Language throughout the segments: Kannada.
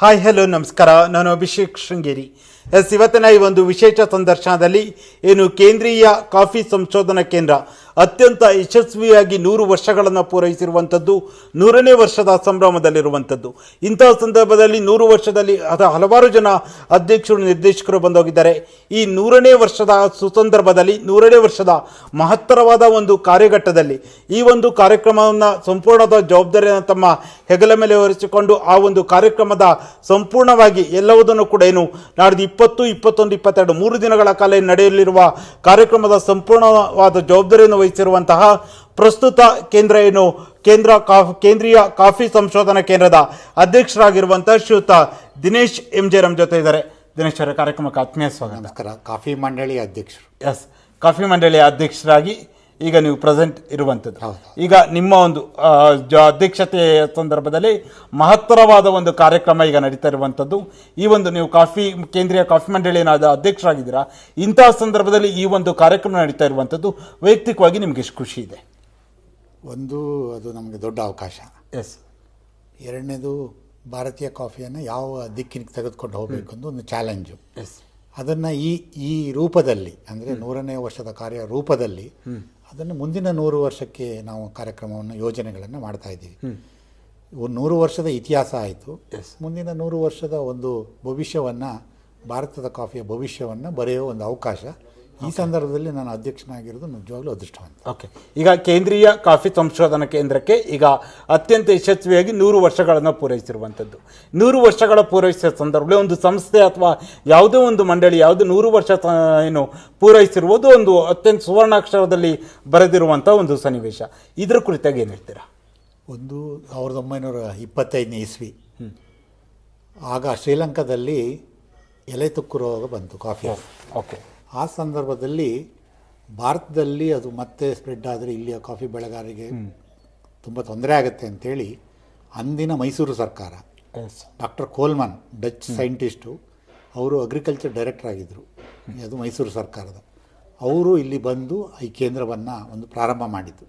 ಹಾಯ್, ಹಲೋ, ನಮಸ್ಕಾರ. ನಾನು ಅಭಿಷೇಕ್ ಶೃಂಗೇರಿ. ಎಸ್, ಇವತ್ತಿನ ಈ ಒಂದು ವಿಶೇಷ ಸಂದರ್ಶನದಲ್ಲಿ ಏನು ಕೇಂದ್ರೀಯ ಕಾಫಿ ಸಂಶೋಧನಾ ಕೇಂದ್ರ ಅತ್ಯಂತ ಯಶಸ್ವಿಯಾಗಿ ನೂರು ವರ್ಷಗಳನ್ನು ಪೂರೈಸಿರುವಂಥದ್ದು, ನೂರನೇ ವರ್ಷದ ಸಂಭ್ರಮದಲ್ಲಿರುವಂಥದ್ದು. ಇಂತಹ ಸಂದರ್ಭದಲ್ಲಿ ನೂರು ವರ್ಷದಲ್ಲಿ ಅದ ಹಲವಾರು ಜನ ಅಧ್ಯಕ್ಷರು, ನಿರ್ದೇಶಕರು ಬಂದೋಗಿದ್ದಾರೆ. ಈ ನೂರನೇ ವರ್ಷದ ಸುಸಂದರ್ಭದಲ್ಲಿ, ನೂರನೇ ವರ್ಷದ ಮಹತ್ತರವಾದ ಒಂದು ಕಾರ್ಯಘಟ್ಟದಲ್ಲಿ ಈ ಒಂದು ಕಾರ್ಯಕ್ರಮವನ್ನು ಸಂಪೂರ್ಣದ ಜವಾಬ್ದಾರಿಯನ್ನು ತಮ್ಮ ಹೆಗಲ ಮೇಲೆ ಹೊರಿಸಿಕೊಂಡು ಆ ಒಂದು ಕಾರ್ಯಕ್ರಮದ ಸಂಪೂರ್ಣವಾಗಿ ಎಲ್ಲವುದನ್ನು ಕೂಡ ಏನು ನಾಡಿದ್ದು ಇಪ್ಪತ್ತು, ಇಪ್ಪತ್ತೊಂದು, ಇಪ್ಪತ್ತೆರಡು, ಮೂರು ದಿನಗಳ ಕಾಲ ನಡೆಯಲಿರುವ ಕಾರ್ಯಕ್ರಮದ ಸಂಪೂರ್ಣವಾದ ಜವಾಬ್ದಾರಿಯನ್ನು ವಹಿಸಿರುವಂತಹ ಪ್ರಸ್ತುತ ಕೇಂದ್ರ ಏನು? ಕೇಂದ್ರ ಕಾಫ್ ಕೇಂದ್ರೀಯ ಕಾಫಿ ಸಂಶೋಧನಾ ಕೇಂದ್ರದ ಅಧ್ಯಕ್ಷರಾಗಿರುವಂತಹ ಶ್ರೀಯುತ ದಿನೇಶ್ ಎಂ ಜೆ ನಮ್ಮ ಜೊತೆ ಇದ್ದಾರೆ. ದಿನೇಶ್ ಅವರ ಕಾರ್ಯಕ್ರಮಕ್ಕೆ ಆತ್ಮೀಯ ಸ್ವಾಗತ. ನಮಸ್ಕಾರ. ಕಾಫಿ ಮಂಡಳಿ ಅಧ್ಯಕ್ಷರು. ಎಸ್ ಕಾಫಿ ಮಂಡಳಿಯ ಅಧ್ಯಕ್ಷರಾಗಿ ಈಗ ನೀವು ಪ್ರೆಸೆಂಟ್ ಇರುವಂಥದ್ದು. ಈಗ ನಿಮ್ಮ ಒಂದು ಅಧ್ಯಕ್ಷತೆ ಅಧ್ಯಕ್ಷತೆಯ ಸಂದರ್ಭದಲ್ಲಿ ಮಹತ್ತರವಾದ ಒಂದು ಕಾರ್ಯಕ್ರಮ ಈಗ ನಡೀತಾ ಇರುವಂಥದ್ದು. ಈ ಒಂದು ನೀವು ಕಾಫಿ ಕೇಂದ್ರೀಯ ಕಾಫಿ ಮಂಡಳಿಯ ಅಧ್ಯಕ್ಷರಾಗಿದ್ದೀರಾ ಇಂತಹ ಸಂದರ್ಭದಲ್ಲಿ ಈ ಒಂದು ಕಾರ್ಯಕ್ರಮ ನಡೀತಾ ಇರುವಂಥದ್ದು ವೈಯಕ್ತಿಕವಾಗಿ ನಿಮಗೆ ಎಷ್ಟು ಖುಷಿ ಇದೆ? ಒಂದು ಅದು ನಮಗೆ ದೊಡ್ಡ ಅವಕಾಶ. ಎಸ್ ಎರಡನೇದು ಭಾರತೀಯ ಕಾಫಿಯನ್ನು ಯಾವ ದಿಕ್ಕಿನಿಗೆ ತೆಗೆದುಕೊಂಡು ಹೋಗಬೇಕು ಅಂತ ಒಂದು ಚಾಲೆಂಜು ಎಸ್ ಅದನ್ನು ಈ ಈ ರೂಪದಲ್ಲಿ ಅಂದರೆ ನೂರನೇ ವರ್ಷದ ಕಾರ್ಯ ರೂಪದಲ್ಲಿ ಅದನ್ನು ಮುಂದಿನ ನೂರು ವರ್ಷಕ್ಕೆ ನಾವು ಕಾರ್ಯಕ್ರಮವನ್ನು ಯೋಜನೆಗಳನ್ನು ಮಾಡ್ತಾ ಇದ್ದೀವಿ. ಒಂದು ನೂರು ವರ್ಷದ ಇತಿಹಾಸ ಆಯಿತು. ಮುಂದಿನ ನೂರು ವರ್ಷದ ಒಂದು ಭವಿಷ್ಯವನ್ನು ಭಾರತದ ಕಾಫಿಯ ಭವಿಷ್ಯವನ್ನು ಬರೆಯುವ ಒಂದು ಅವಕಾಶ. ಈ ಸಂದರ್ಭದಲ್ಲಿ ನಾನು ಅಧ್ಯಕ್ಷನಾಗಿರೋದು ನಿಜವಾಗ್ಲೂ ಅದೃಷ್ಟವಂತ. ಓಕೆ ಈಗ ಕೇಂದ್ರೀಯ ಕಾಫಿ ಸಂಶೋಧನಾ ಕೇಂದ್ರಕ್ಕೆ ಈಗ ಅತ್ಯಂತ ಯಶಸ್ವಿಯಾಗಿ ನೂರು ವರ್ಷಗಳನ್ನು ಪೂರೈಸಿರುವಂಥದ್ದು. ನೂರು ವರ್ಷಗಳ ಪೂರೈಸಿದ ಸಂದರ್ಭದಲ್ಲಿ ಒಂದು ಸಂಸ್ಥೆ ಅಥವಾ ಯಾವುದೇ ಒಂದು ಮಂಡಳಿ ಯಾವುದು ನೂರು ವರ್ಷ ಏನು ಪೂರೈಸಿರುವುದು ಒಂದು ಅತ್ಯಂತ ಸುವರ್ಣಾಕ್ಷರದಲ್ಲಿ ಬರೆದಿರುವಂಥ ಒಂದು ಸನ್ನಿವೇಶ. ಇದರ ಕುರಿತಾಗಿ ಏನು ಹೇಳ್ತೀರಾ? ಒಂದು ಸಾವಿರದ ಒಂಬೈನೂರ ಇಪ್ಪತ್ತೈದನೇ ಇಸ್ವಿ. ಆಗ ಶ್ರೀಲಂಕಾದಲ್ಲಿ ಎಲೆ ತುಕ್ಕು ರೋಗ ಬಂತು ಕಾಫಿ. ಓಕೆ. ಆ ಸಂದರ್ಭದಲ್ಲಿ ಭಾರತದಲ್ಲಿ ಅದು ಮತ್ತೆ ಸ್ಪ್ರೆಡ್ ಆದರೆ ಇಲ್ಲಿಯ ಕಾಫಿ ಬೆಳೆಗಾರರಿಗೆ ತುಂಬ ತೊಂದರೆ ಆಗುತ್ತೆ ಅಂತೇಳಿ ಅಂದಿನ ಮೈಸೂರು ಸರ್ಕಾರ ಡಾಕ್ಟರ್ ಕೋಲ್ಮನ್ ಡಚ್ ಸೈಂಟಿಸ್ಟು ಅವರು ಅಗ್ರಿಕಲ್ಚರ್ ಡೈರೆಕ್ಟರ್ ಆಗಿದ್ದರು ಅದು ಮೈಸೂರು ಸರ್ಕಾರದ. ಅವರು ಇಲ್ಲಿ ಬಂದು ಈ ಕೇಂದ್ರವನ್ನು ಒಂದು ಪ್ರಾರಂಭ ಮಾಡಿದ್ದು.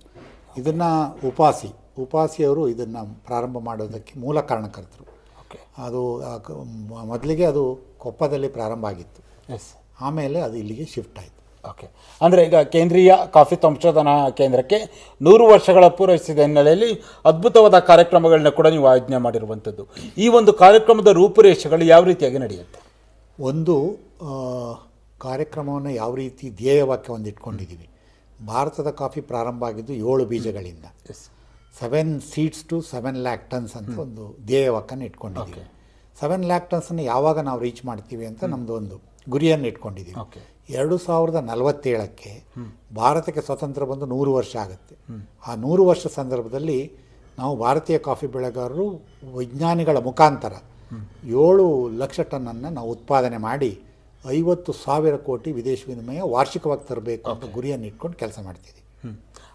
ಇದನ್ನು ಉಪಾಸಿ ಉಪಾಸಿಯವರು ಇದನ್ನು ಪ್ರಾರಂಭ ಮಾಡೋದಕ್ಕೆ ಮೂಲ ಕಾರಣಕರ್ತರು. ಓಕೆ ಅದು ಮೊದಲಿಗೆ ಅದು ಕೊಪ್ಪದಲ್ಲಿ ಪ್ರಾರಂಭ ಆಗಿತ್ತು. ಎಸ್ ಆಮೇಲೆ ಅದು ಇಲ್ಲಿಗೆ ಶಿಫ್ಟ್ ಆಯಿತು. ಓಕೆ ಅಂದರೆ ಈಗ ಕೇಂದ್ರೀಯ ಕಾಫಿ ಸಂಶೋಧನಾ ಕೇಂದ್ರಕ್ಕೆ ನೂರು ವರ್ಷಗಳ ಪೂರೈಸಿದ ಹಿನ್ನೆಲೆಯಲ್ಲಿ ಅದ್ಭುತವಾದ ಕಾರ್ಯಕ್ರಮಗಳನ್ನ ಕೂಡ ನೀವು ಆಯೋಜನೆ ಮಾಡಿರುವಂಥದ್ದು. ಈ ಒಂದು ಕಾರ್ಯಕ್ರಮದ ರೂಪುರೇಷೆಗಳು ಯಾವ ರೀತಿಯಾಗಿ ನಡೆಯುತ್ತೆ? ಒಂದು ಕಾರ್ಯಕ್ರಮವನ್ನು ಯಾವ ರೀತಿ ಧ್ಯೇಯವಾಕ್ಯ ಒಂದು ಇಟ್ಕೊಂಡಿದ್ದೀವಿ ಭಾರತದ ಕಾಫಿ ಪ್ರಾರಂಭ ಆಗಿದ್ದು ಏಳು ಬೀಜಗಳಿಂದ. Seven seeds to seven lakh tons ಅಂತ ಒಂದು ಧ್ಯೇಯವಾಕ್ಯನ ಇಟ್ಕೊಂಡಿದ್ದೀವಿ ಸೆವೆನ್ ಲ್ಯಾಕ್ ಟನ್ಸನ್ನು ಯಾವಾಗ ನಾವು ರೀಚ್ ಮಾಡ್ತೀವಿ ಅಂತ ನಮ್ಮದು ಒಂದು ಗುರಿಯನ್ನು ಇಟ್ಕೊಂಡಿದ್ದೀವಿ. ಎರಡು ಸಾವಿರದ ನಲವತ್ತೇಳಕ್ಕೆ ಭಾರತಕ್ಕೆ ಸ್ವತಂತ್ರ ಬಂದು ನೂರು ವರ್ಷ ಆಗುತ್ತೆ. ಆ ನೂರು ವರ್ಷ ಸಂದರ್ಭದಲ್ಲಿ ನಾವು ಭಾರತೀಯ ಕಾಫಿ ಬೆಳೆಗಾರರು ವಿಜ್ಞಾನಿಗಳ ಮುಖಾಂತರ ಏಳು ಲಕ್ಷ ಟನ್ನನ್ನು ನಾವು ಉತ್ಪಾದನೆ ಮಾಡಿ ಐವತ್ತು ಸಾವಿರ ಕೋಟಿ ವಿದೇಶ ವಿನಿಮಯ ವಾರ್ಷಿಕವಾಗಿ ತರಬೇಕು ಅಂತ ಗುರಿಯನ್ನು ಇಟ್ಕೊಂಡು ಕೆಲಸ ಮಾಡ್ತಿದ್ದೀವಿ.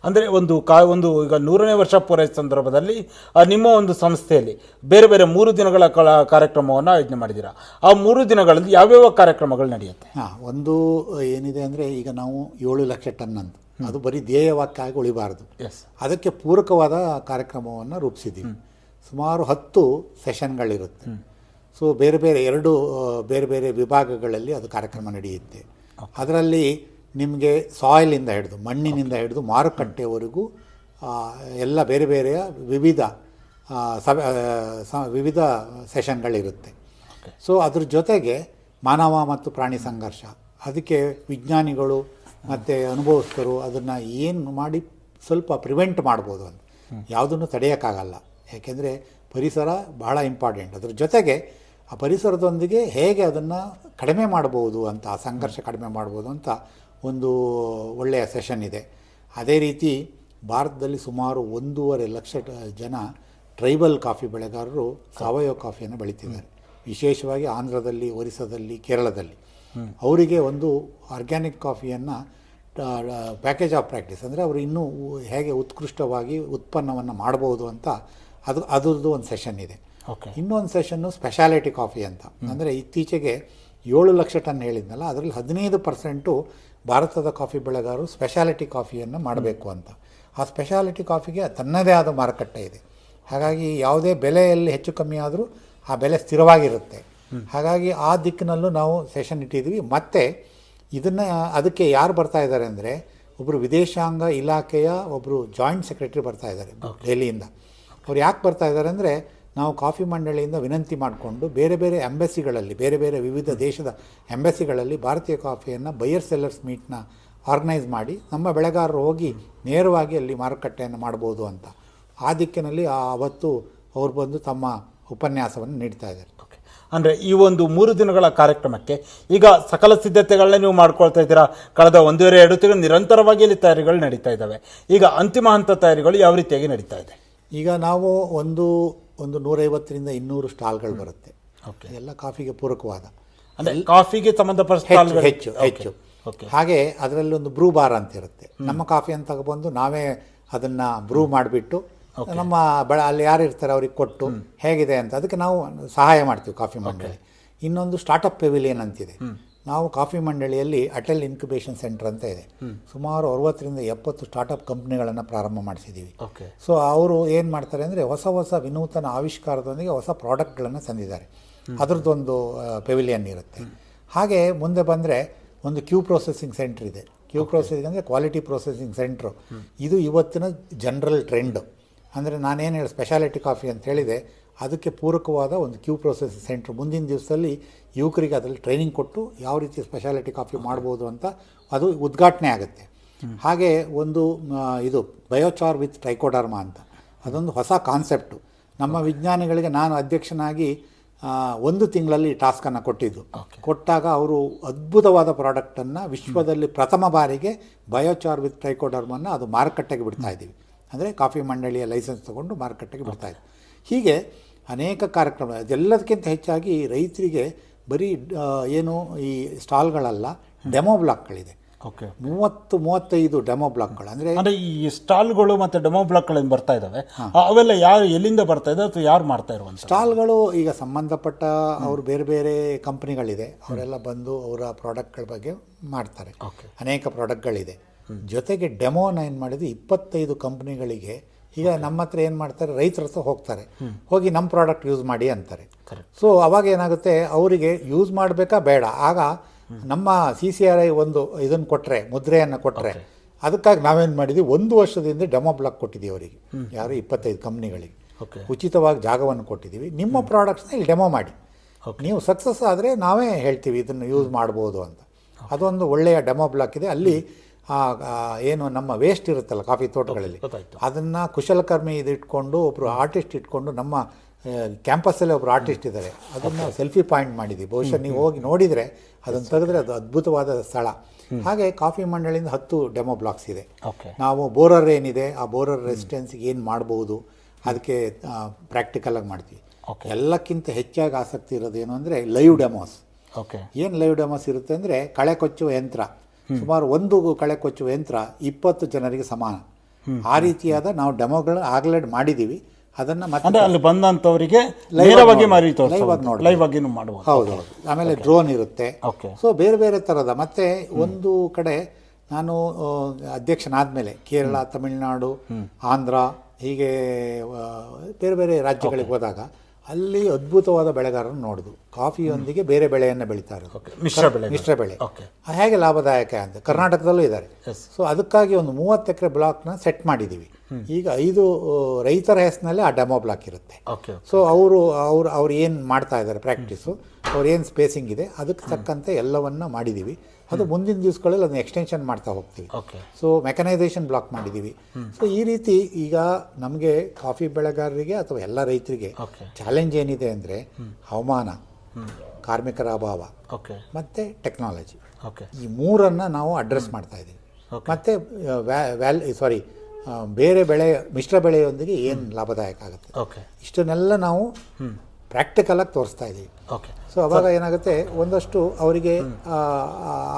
ಅಂದರೆ ಒಂದು ಕಾ ಒಂದು ಈಗ ನೂರನೇ ವರ್ಷ ಪೂರೈಸಿದ ಸಂದರ್ಭದಲ್ಲಿ ನಿಮ್ಮ ಒಂದು ಸಂಸ್ಥೆಯಲ್ಲಿ ಬೇರೆ ಬೇರೆ ಮೂರು ದಿನಗಳ ಕ ಕಾರ್ಯಕ್ರಮವನ್ನು ಆಯೋಜನೆ ಮಾಡಿದ್ದೀರಾ? ಆ ಮೂರು ದಿನಗಳಲ್ಲಿ ಯಾವ್ಯಾವ ಕಾರ್ಯಕ್ರಮಗಳು ನಡೆಯುತ್ತೆ? ಹಾಂ ಒಂದು ಏನಿದೆ ಅಂದರೆ ಈಗ ನಾವು ಏಳು ಲಕ್ಷ ಟನ್ ಅಂತ ಅದು ಬರೀ ಧ್ಯೇಯವಾಕ್ಯ ಆಗಿ ಉಳಿಬಾರ್ದು. ಎಸ್ ಅದಕ್ಕೆ ಪೂರಕವಾದ ಕಾರ್ಯಕ್ರಮವನ್ನು ರೂಪಿಸಿದ್ದೀವಿ. ಸುಮಾರು ಹತ್ತು ಸೆಷನ್ಗಳಿರುತ್ತೆ. ಸೊ ಬೇರೆ ಬೇರೆ ಎರಡು ಬೇರೆ ಬೇರೆ ವಿಭಾಗಗಳಲ್ಲಿ ಅದು ಕಾರ್ಯಕ್ರಮ ನಡೆಯುತ್ತೆ. ಅದರಲ್ಲಿ ನಿಮಗೆ ಸಾಯಿಲಿಂದ ಹಿಡಿದು ಮಣ್ಣಿನಿಂದ ಹಿಡಿದು ಮಾರುಕಟ್ಟೆವರೆಗೂ ಎಲ್ಲ ಬೇರೆ ಬೇರೆಯ ವಿವಿಧ ಸಭ ವಿವಿಧ ಸೆಷನ್ಗಳಿರುತ್ತೆ. ಸೊ ಅದ್ರ ಜೊತೆಗೆ ಮಾನವ ಮತ್ತು ಪ್ರಾಣಿ ಸಂಘರ್ಷ. ಅದಕ್ಕೆ ವಿಜ್ಞಾನಿಗಳು ಮತ್ತು ಅನುಭವಸ್ಥರು ಅದನ್ನು ಏನು ಮಾಡಿ ಸ್ವಲ್ಪ ಪ್ರಿವೆಂಟ್ ಮಾಡ್ಬೋದು ಅಂತ. ಯಾವುದನ್ನು ತಡೆಯೋಕ್ಕಾಗಲ್ಲ. ಯಾಕೆಂದರೆ ಪರಿಸರ ಬಹಳ ಇಂಪಾರ್ಟೆಂಟ್ ಅದ್ರ ಜೊತೆಗೆ ಆ ಪರಿಸರದೊಂದಿಗೆ ಹೇಗೆ ಅದನ್ನು ಕಡಿಮೆ ಮಾಡ್ಬೋದು ಅಂತ ಆ ಸಂಘರ್ಷ ಕಡಿಮೆ ಮಾಡ್ಬೋದು ಅಂತ ಒಂದು ಒಳ್ಳೆಯ ಸೆಷನ್ ಇದೆ. ಅದೇ ರೀತಿ ಭಾರತದಲ್ಲಿ ಸುಮಾರು ಒಂದೂವರೆ ಲಕ್ಷ ಜನ ಟ್ರೈಬಲ್ ಕಾಫಿ ಬೆಳೆಗಾರರು ಸಾವಯವ ಕಾಫಿಯನ್ನು ಬೆಳೀತಿದ್ದಾರೆ. ವಿಶೇಷವಾಗಿ ಆಂಧ್ರದಲ್ಲಿ ಒರಿಸ್ಸಾದಲ್ಲಿ ಕೇರಳದಲ್ಲಿ. ಅವರಿಗೆ ಒಂದು ಆರ್ಗ್ಯಾನಿಕ್ ಕಾಫಿಯನ್ನು ಪ್ಯಾಕೇಜ್ ಆಫ್ ಪ್ರಾಕ್ಟೀಸ್ ಅಂದರೆ ಅವರು ಇನ್ನೂ ಹೇಗೆ ಉತ್ಕೃಷ್ಟವಾಗಿ ಉತ್ಪನ್ನವನ್ನು ಮಾಡ್ಬೋದು ಅಂತ ಅದು ಅದರದ್ದು ಒಂದು ಸೆಷನ್ ಇದೆ. ಓಕೆ. ಇನ್ನೊಂದು ಸೆಷನ್ನು ಸ್ಪೆಷಾಲಿಟಿ ಕಾಫಿ ಅಂತ. ಅಂದರೆ ಇತ್ತೀಚೆಗೆ ಏಳು ಲಕ್ಷ ಟನ್ ಹೇಳಿದ್ನಲ್ಲ ಅದರಲ್ಲಿ ಹದಿನೈದು ಪರ್ಸೆಂಟು ಭಾರತದ ಕಾಫಿ ಬೆಳೆಗಾರರು ಸ್ಪೆಷಾಲಿಟಿ ಕಾಫಿಯನ್ನು ಮಾಡಬೇಕು ಅಂತ. ಆ ಸ್ಪೆಷಾಲಿಟಿ ಕಾಫಿಗೆ ತನ್ನದೇ ಆದ ಮಾರುಕಟ್ಟೆ ಇದೆ. ಹಾಗಾಗಿ ಯಾವುದೇ ಬೆಲೆಯಲ್ಲಿ ಹೆಚ್ಚು ಕಮ್ಮಿ ಆದರೂ ಆ ಬೆಲೆ ಸ್ಥಿರವಾಗಿರುತ್ತೆ. ಹಾಗಾಗಿ ಆ ದಿಕ್ಕಿನಲ್ಲೂ ನಾವು ಸೆಷನ್ ಇಟ್ಟಿದ್ವಿ ಮತ್ತು ಇದನ್ನು ಅದಕ್ಕೆ ಯಾರು ಬರ್ತಾ ಇದ್ದಾರೆ ಅಂದರೆ ಒಬ್ಬರು ವಿದೇಶಾಂಗ ಇಲಾಖೆಯ ಒಬ್ಬರು ಜಾಯಿಂಟ್ ಸೆಕ್ರೆಟರಿ ಬರ್ತಾ ಇದ್ದಾರೆ ಡೆಲ್ಲಿಯಿಂದ ಅವ್ರು ಯಾಕೆ ಬರ್ತಾ ಇದ್ದಾರೆ ಅಂದರೆ ನಾವು ಕಾಫಿ ಮಂಡಳಿಯಿಂದ ವಿನಂತಿ ಮಾಡಿಕೊಂಡು ಬೇರೆ ಬೇರೆ ಎಂಬೆಸಿಗಳಲ್ಲಿ ಬೇರೆ ಬೇರೆ ವಿವಿಧ ದೇಶದ ಎಂಬೆಸಿಗಳಲ್ಲಿ ಭಾರತೀಯ ಕಾಫಿಯನ್ನು ಬೈಯರ್ ಸೆಲ್ಲರ್ಸ್ ಮೀಟ್ನ ಆರ್ಗನೈಸ್ ಮಾಡಿ ನಮ್ಮ ಬೆಳೆಗಾರರು ಹೋಗಿ ನೇರವಾಗಿ ಅಲ್ಲಿ ಮಾರುಕಟ್ಟೆಯನ್ನು ಮಾಡ್ಬೋದು ಅಂತ. ಆ ದಿಕ್ಕಿನಲ್ಲಿ ಆ ಅವತ್ತು ಅವ್ರು ಬಂದು ತಮ್ಮ ಉಪನ್ಯಾಸವನ್ನು ನೀಡ್ತಾ ಇದ್ದಾರೆ. ಓಕೆ ಅಂದರೆ ಈ ಒಂದು ಮೂರು ದಿನಗಳ ಕಾರ್ಯಕ್ರಮಕ್ಕೆ ಈಗ ಸಕಲ ಸಿದ್ಧತೆಗಳನ್ನ ನೀವು ಮಾಡ್ಕೊಳ್ತಾ ಇದ್ದೀರಾ? ಕಳೆದ ಒಂದೂವರೆ ಎರಡು ತಿಂಗಳು ನಿರಂತರವಾಗಿ ಇಲ್ಲಿ ತಯಾರಿಗಳು ನಡೀತಾ ಇದ್ದಾವೆ. ಈಗ ಅಂತಿಮ ಹಂತ ತಯಾರಿಗಳು ಯಾವ ರೀತಿಯಾಗಿ ನಡೀತಾ ಇದೆ? ಈಗ ನಾವು ಒಂದು ಒಂದು ನೂರೈವತ್ತರಿಂದ ಇನ್ನೂರು ಸ್ಟಾಲ್ಗಳು ಬರುತ್ತೆ. ಎಲ್ಲ ಕಾಫಿಗೆ ಪೂರಕವಾದ. ಅಂದರೆ ಕಾಫಿಗೆ ಸಂಬಂಧಪಟ್ಟ ಹೆಚ್ಚು ಹೆಚ್ಚು ಹಾಗೆ ಅದರಲ್ಲಿ ಒಂದು ಬ್ರೂ ಬಾರ್ ಅಂತ ಇರುತ್ತೆ. ನಮ್ಮ ಕಾಫಿ ಅಂತ ತಗೊಬಂದು ನಾವೇ ಅದನ್ನ ಬ್ರೂ ಮಾಡಿಬಿಟ್ಟು ನಮ್ಮ ಬಳ ಅಲ್ಲಿ ಯಾರು ಇರ್ತಾರೆ ಅವ್ರಿಗೆ ಕೊಟ್ಟು ಹೇಗಿದೆ ಅಂತ ಅದಕ್ಕೆ ನಾವು ಸಹಾಯ ಮಾಡ್ತೀವಿ ಕಾಫಿ ಮಂಡಳಿ. ಇನ್ನೊಂದು ಸ್ಟಾರ್ಟಪ್ ಪೆವಿಲಿಯನ್ ಅಂತಿದೆ. ನಾವು ಕಾಫಿ ಮಂಡಳಿಯಲ್ಲಿ ಅಟಲ್ ಇನ್ಕ್ಯುಬೇಷನ್ ಸೆಂಟರ್ ಅಂತ ಇದೆ. ಸುಮಾರು ಅರವತ್ತರಿಂದ ಎಪ್ಪತ್ತು ಸ್ಟಾರ್ಟಪ್ ಕಂಪ್ನಿಗಳನ್ನು ಪ್ರಾರಂಭ ಮಾಡಿಸಿದ್ದೀವಿ ಓಕೆ. ಸೊ ಅವರು ಏನು ಮಾಡ್ತಾರೆ ಅಂದರೆ ಹೊಸ ಹೊಸ ವಿನೂತನ ಆವಿಷ್ಕಾರದೊಂದಿಗೆ ಹೊಸ ಪ್ರಾಡಕ್ಟ್ಗಳನ್ನು ತಂದಿದ್ದಾರೆ. ಅದರದ್ದೊಂದು ಪೆವಿಲಿಯನ್ ಇರುತ್ತೆ. ಹಾಗೆ ಮುಂದೆ ಬಂದರೆ ಒಂದು ಕ್ಯೂ ಪ್ರೊಸೆಸಿಂಗ್ ಸೆಂಟ್ರ್ ಇದೆ. ಕ್ಯೂ ಪ್ರೊಸೆಸಿಂಗ್ ಅಂದರೆ ಕ್ವಾಲಿಟಿ ಪ್ರೊಸೆಸಿಂಗ್ ಸೆಂಟ್ರು. ಇದು ಇವತ್ತಿನ ಜನರಲ್ ಟ್ರೆಂಡು. ಅಂದರೆ ನಾನೇನು ಹೇಳಿ ಸ್ಪೆಷಾಲಿಟಿ ಕಾಫಿ ಅಂತ ಹೇಳಿದೆ ಅದಕ್ಕೆ ಪೂರಕವಾದ ಒಂದು ಕ್ಯೂ ಪ್ರೊಸೆಸಿಂಗ್ ಸೆಂಟ್ರ್ ಮುಂದಿನ ದಿವಸದಲ್ಲಿ ಯುವಕರಿಗೆ ಅದರಲ್ಲಿ ಟ್ರೈನಿಂಗ್ ಕೊಟ್ಟು ಯಾವ ರೀತಿ ಸ್ಪೆಷಾಲಿಟಿ ಕಾಫಿ ಮಾಡ್ಬೋದು ಅಂತ ಅದು ಉದ್ಘಾಟನೆ ಆಗುತ್ತೆ. ಹಾಗೆ ಒಂದು ಇದು ಬಯೋಚಾರ್ ವಿತ್ ಟ್ರೈಕೋಡರ್ಮಾ ಅಂತ. ಅದೊಂದು ಹೊಸ ಕಾನ್ಸೆಪ್ಟು ನಮ್ಮ ವಿಜ್ಞಾನಿಗಳಿಗೆ ನಾನು ಅಧ್ಯಕ್ಷನಾಗಿ ಒಂದು ತಿಂಗಳಲ್ಲಿ ಟಾಸ್ಕನ್ನು ಕೊಟ್ಟಿದ್ದು. ಕೊಟ್ಟಾಗ ಅವರು ಅದ್ಭುತವಾದ ಪ್ರಾಡಕ್ಟನ್ನು ವಿಶ್ವದಲ್ಲಿ ಪ್ರಥಮ ಬಾರಿಗೆ ಬಯೋಚಾರ್ ವಿತ್ ಟ್ರೈಕೋಡರ್ಮನ್ನು ಅದು ಮಾರುಕಟ್ಟೆಗೆ ಬಿಡ್ತಾ ಇದ್ದೀವಿ. ಅಂದರೆ ಕಾಫಿ ಮಂಡಳಿಯ ಲೈಸೆನ್ಸ್ ತಗೊಂಡು ಮಾರುಕಟ್ಟೆಗೆ ಬಿಡ್ತಾ ಇದ್ದೀವಿ. ಹೀಗೆ ಅನೇಕ ಕಾರ್ಯಕ್ರಮ ಅದೆಲ್ಲದಕ್ಕಿಂತ ಹೆಚ್ಚಾಗಿ ರೈತರಿಗೆ ಬರೀ ಏನು ಈ ಸ್ಟಾಲ್ಗಳಲ್ಲ ಡೆಮೋ ಬ್ಲಾಕ್ಗಳಿದೆ. ಓಕೆ. ಮೂವತ್ತು ಮೂವತ್ತೈದು ಡೆಮೋ ಬ್ಲಾಕ್ಗಳು. ಅಂದರೆ ಅಂದರೆ ಈ ಸ್ಟಾಲ್ಗಳು ಮತ್ತು ಡೆಮೋ ಬ್ಲಾಕ್ಗಳೇನು ಬರ್ತಾ ಇದ್ದಾವೆ ಅವೆಲ್ಲ ಯಾರು ಎಲ್ಲಿಂದ ಬರ್ತಾ ಇದೆ ಅಥವಾ ಯಾರು ಮಾಡ್ತಾ ಇರುವಂಥ ಸ್ಟಾಲ್ಗಳು ಈಗ ಸಂಬಂಧಪಟ್ಟ ಅವರು ಬೇರೆ ಬೇರೆ ಕಂಪ್ನಿಗಳಿದೆ. ಅವರೆಲ್ಲ ಬಂದು ಅವರ ಪ್ರಾಡಕ್ಟ್ಗಳ ಬಗ್ಗೆ ಮಾಡ್ತಾರೆ. ಓಕೆ. ಅನೇಕ ಪ್ರಾಡಕ್ಟ್ಗಳಿದೆ. ಜೊತೆಗೆ ಡೆಮೋನ ಏನು ಮಾಡಿದ್ವಿ ಇಪ್ಪತ್ತೈದು ಕಂಪ್ನಿಗಳಿಗೆ ಈಗ ನಮ್ಮ ಹತ್ರ ಏನು ಮಾಡ್ತಾರೆ ರೈತರ ಹತ್ರ ಹೋಗ್ತಾರೆ. ಹೋಗಿ ನಮ್ಮ ಪ್ರಾಡಕ್ಟ್ ಯೂಸ್ ಮಾಡಿ ಅಂತಾರೆ. ಸೊ ಅವಾಗ ಏನಾಗುತ್ತೆ ಅವರಿಗೆ ಯೂಸ್ ಮಾಡಬೇಕಾ ಬೇಡ. ಆಗ ನಮ್ಮ ಸಿ ಸಿ ಆರ್ ಐ ಒಂದು ಇದನ್ನು ಕೊಟ್ಟರೆ ಮುದ್ರೆಯನ್ನು ಕೊಟ್ಟರೆ ಅದಕ್ಕಾಗಿ ನಾವೇನು ಮಾಡಿದ್ವಿ ಒಂದು ವರ್ಷದಿಂದ ಡೆಮೋ ಬ್ಲಾಕ್ ಕೊಟ್ಟಿದ್ದೀವಿ ಅವರಿಗೆ. ಯಾರು ಇಪ್ಪತ್ತೈದು ಕಂಪ್ನಿಗಳಿಗೆ ಉಚಿತವಾಗಿ ಜಾಗವನ್ನು ಕೊಟ್ಟಿದ್ದೀವಿ. ನಿಮ್ಮ ಪ್ರಾಡಕ್ಟ್ಸ್ನ ಇಲ್ಲಿ ಡೆಮೋ ಮಾಡಿ. ನೀವು ಸಕ್ಸಸ್ ಆದರೆ ನಾವೇ ಹೇಳ್ತೀವಿ ಇದನ್ನು ಯೂಸ್ ಮಾಡ್ಬೋದು ಅಂತ. ಅದೊಂದು ಒಳ್ಳೆಯ ಡೆಮೋ ಬ್ಲಾಕ್ ಇದೆ. ಅಲ್ಲಿ ಆ, ಏನು ನಮ್ಮ ವೇಸ್ಟ್ ಇರುತ್ತಲ್ಲ ಕಾಫಿ ತೋಟಗಳಲ್ಲಿ. ಅದನ್ನು ಕುಶಲಕರ್ಮಿ ಇದು ಇಟ್ಕೊಂಡು ಒಬ್ಬರು ಆರ್ಟಿಸ್ಟ್ ಇಟ್ಕೊಂಡು ನಮ್ಮ ಕ್ಯಾಂಪಸ್ಸಲ್ಲೇ ಒಬ್ಬರು ಆರ್ಟಿಸ್ಟ್ ಇದ್ದಾರೆ. ಅದನ್ನು ಸೆಲ್ಫಿ ಪಾಯಿಂಟ್ ಮಾಡಿದ್ವಿ ಬಹುಶಃ ನೀವು ಹೋಗಿ ನೋಡಿದರೆ ಅದನ್ನು ತೆಗೆದ್ರೆ ಅದು ಅದ್ಭುತವಾದ ಸ್ಥಳ. ಹಾಗೆ ಕಾಫಿ ಮಂಡಳಿಯಿಂದ ಹತ್ತು ಡೆಮೋ ಬ್ಲಾಕ್ಸ್ ಇದೆ. ನಾವು ಬೋರರ್ ಏನಿದೆ ಆ ಬೋರರ್ ರೆಸಿಸ್ಟೆನ್ಸ್ಗೆ ಏನು ಮಾಡ್ಬೋದು ಅದಕ್ಕೆ ಪ್ರಾಕ್ಟಿಕಲಾಗಿ ಮಾಡ್ತೀವಿ. ಎಲ್ಲಕ್ಕಿಂತ ಹೆಚ್ಚಾಗಿ ಆಸಕ್ತಿ ಇರೋದು ಏನು ಅಂದರೆ ಲೈವ್ ಡೆಮೋಸ್ ಓಕೆ ಏನು ಲೈವ್ ಡೆಮೋಸ್ ಇರುತ್ತೆ ಅಂದರೆ ಕಳೆ ಕೊಚ್ಚುವ ಯಂತ್ರ. ಸುಮಾರು ಒಂದು ಕಳೆ ಕೊಚ್ಚುವ ಯಂತ್ರ ಇಪ್ಪತ್ತು ಜನರಿಗೆ ಸಮಾನ. ಆ ರೀತಿಯಾದ ನಾವು ಡೆಮೋಗಳು ಆಗಲೇ ಮಾಡಿದೀವಿ. ಅದನ್ನ ಮತ್ತೆ ಅಲ್ಲಿ ಬಂದಂತವರಿಗೆ ನೇರವಾಗಿ ಲೈವ್ ಆಗಿ ಮಾಡಬಹುದು ಹೌದು ಆಮೇಲೆ ಡ್ರೋನ್ ಇರುತ್ತೆ. ಸೊ ಬೇರೆ ಬೇರೆ ತರದ. ಮತ್ತೆ ಒಂದು ಕಡೆ ನಾನು ಅಧ್ಯಕ್ಷನಾದ ಅಧ್ಯಕ್ಷನಾದ್ಮೇಲೆ ಕೇರಳ ತಮಿಳುನಾಡು ಆಂಧ್ರ ಹೀಗೆ ಬೇರೆ ಬೇರೆ ರಾಜ್ಯಗಳಿಗೆ ಹೋದಾಗ ಅಲ್ಲಿ ಅದ್ಭುತವಾದ ಬೆಳೆಗಾರರನ್ನು ನೋಡಿದ್ರು ಕಾಫಿಯೊಂದಿಗೆ ಬೇರೆ ಬೆಳೆಯನ್ನು ಬೆಳೀತಾ ಇರೋದು ಮಿಶ್ರ ಬೆಳೆ ಮಿಶ್ರ ಬೆಳೆ. ಹೇಗೆ ಲಾಭದಾಯಕ ಅಂತ. ಕರ್ನಾಟಕದಲ್ಲೂ ಇದ್ದಾರೆ. ಸೊ ಅದಕ್ಕಾಗಿ ಒಂದು ಮೂವತ್ತು ಎಕರೆ ಬ್ಲಾಕ್ನ ಸೆಟ್ ಮಾಡಿದ್ದೀವಿ ಈಗ ಐದು ರೈತರ ಹೆಸರಿನಲ್ಲೇ ಆ ಡೆಮೋ ಬ್ಲಾಕ್ ಇರುತ್ತೆ. ಸೊ ಅವರು ಅವರು ಅವ್ರು ಏನು ಮಾಡ್ತಾ ಇದ್ದಾರೆ ಪ್ರಾಕ್ಟೀಸು ಅವ್ರು ಏನು ಸ್ಪೇಸಿಂಗ್ ಇದೆ? ಅದಕ್ಕೆ ತಕ್ಕಂತೆ ಎಲ್ಲವನ್ನ ಮಾಡಿದ್ದೀವಿ ಅದು ಮುಂದಿನ ದಿವಸಗಳಲ್ಲಿ ಅದನ್ನ ಎಕ್ಸ್ಟೆನ್ಷನ್ ಮಾಡ್ತಾ ಹೋಗ್ತೀವಿ. ಓಕೆ ಸೊ ಮೆಕನೈಸೇಷನ್ ಬ್ಲಾಕ್ ಮಾಡಿದ್ದೀವಿ ಸೊ ಈ ರೀತಿ ಈಗ ನಮಗೆ ಕಾಫಿ ಬೆಳೆಗಾರರಿಗೆ ಅಥವಾ ಎಲ್ಲ ರೈತರಿಗೆ ಚಾಲೆಂಜ್ ಏನಿದೆ ಅಂದರೆ ಹವಾಮಾನ ಕಾರ್ಮಿಕರ ಅಭಾವ ಓಕೆ ಮತ್ತು ಟೆಕ್ನಾಲಜಿ ಓಕೆ ಈ ಮೂರನ್ನು ನಾವು ಅಡ್ರೆಸ್ ಮಾಡ್ತಾ ಇದ್ದೀವಿ ಮತ್ತೆ ವ್ಯಾಲ್ ಸಾರಿ ಬೇರೆ ಬೆಳೆ ಮಿಶ್ರ ಬೆಳೆಯೊಂದಿಗೆ ಏನು ಲಾಭದಾಯಕ ಆಗುತ್ತೆ? ಓಕೆ ಇಷ್ಟನ್ನೆಲ್ಲ ನಾವು ಪ್ರಾಕ್ಟಿಕಲಾಗಿ ತೋರಿಸ್ತಾ ಇದ್ದೀವಿ ಓಕೆ ಸೊ ಅವಾಗ ಏನಾಗುತ್ತೆ ಒಂದಷ್ಟು ಅವರಿಗೆ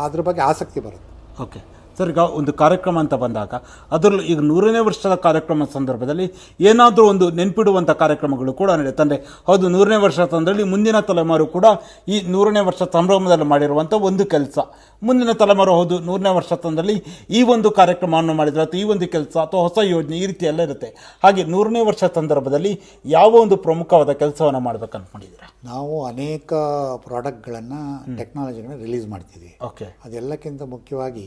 ಅದ್ರ ಬಗ್ಗೆ ಆಸಕ್ತಿ ಬರುತ್ತೆ. ಓಕೆ ಸರ್ ಈಗ ಒಂದು ಕಾರ್ಯಕ್ರಮ ಅಂತ ಬಂದಾಗ ಅದರಲ್ಲೂ ಈಗ ನೂರನೇ ವರ್ಷದ ಕಾರ್ಯಕ್ರಮ ಸಂದರ್ಭದಲ್ಲಿ ಏನಾದರೂ ಒಂದು ನೆನಪಿಡುವಂಥ ಕಾರ್ಯಕ್ರಮಗಳು ಕೂಡ ನಡೆಯುತ್ತೆ. ಅಂದರೆ ಹೌದು ನೂರನೇ ವರ್ಷ ತಂದರಲ್ಲಿ ಮುಂದಿನ ತಲೆಮಾರು ಕೂಡ ಈ ನೂರನೇ ವರ್ಷ ಸಂಭ್ರಮದಲ್ಲಿ ಮಾಡಿರುವಂಥ ಒಂದು ಕೆಲಸ. ಮುಂದಿನ ತಲೆಮಾರು ಹೌದು ನೂರನೇ ವರ್ಷ ತಂದರಲ್ಲಿ ಈ ಒಂದು ಕಾರ್ಯಕ್ರಮವನ್ನು ಮಾಡಿದರೆ ಅಥವಾ ಈ ಒಂದು ಕೆಲಸ ಅಥವಾ ಹೊಸ ಯೋಜನೆ ಈ ರೀತಿ ಎಲ್ಲ ಇರುತ್ತೆ. ಹಾಗೆ ನೂರನೇ ವರ್ಷ ಸಂದರ್ಭದಲ್ಲಿ ಯಾವ ಒಂದು ಪ್ರಮುಖವಾದ ಕೆಲಸವನ್ನು ಮಾಡಬೇಕು ಅಂದ್ಕೊಂಡಿದ್ದೀರಾ ನಾವು ಅನೇಕ ಪ್ರಾಡಕ್ಟ್ಗಳನ್ನು ಟೆಕ್ನಾಲಜಿಗಳನ್ನ ರಿಲೀಸ್ ಮಾಡ್ತಿದ್ವಿ. ಓಕೆ ಅದೆಲ್ಲಕ್ಕಿಂತ ಮುಖ್ಯವಾಗಿ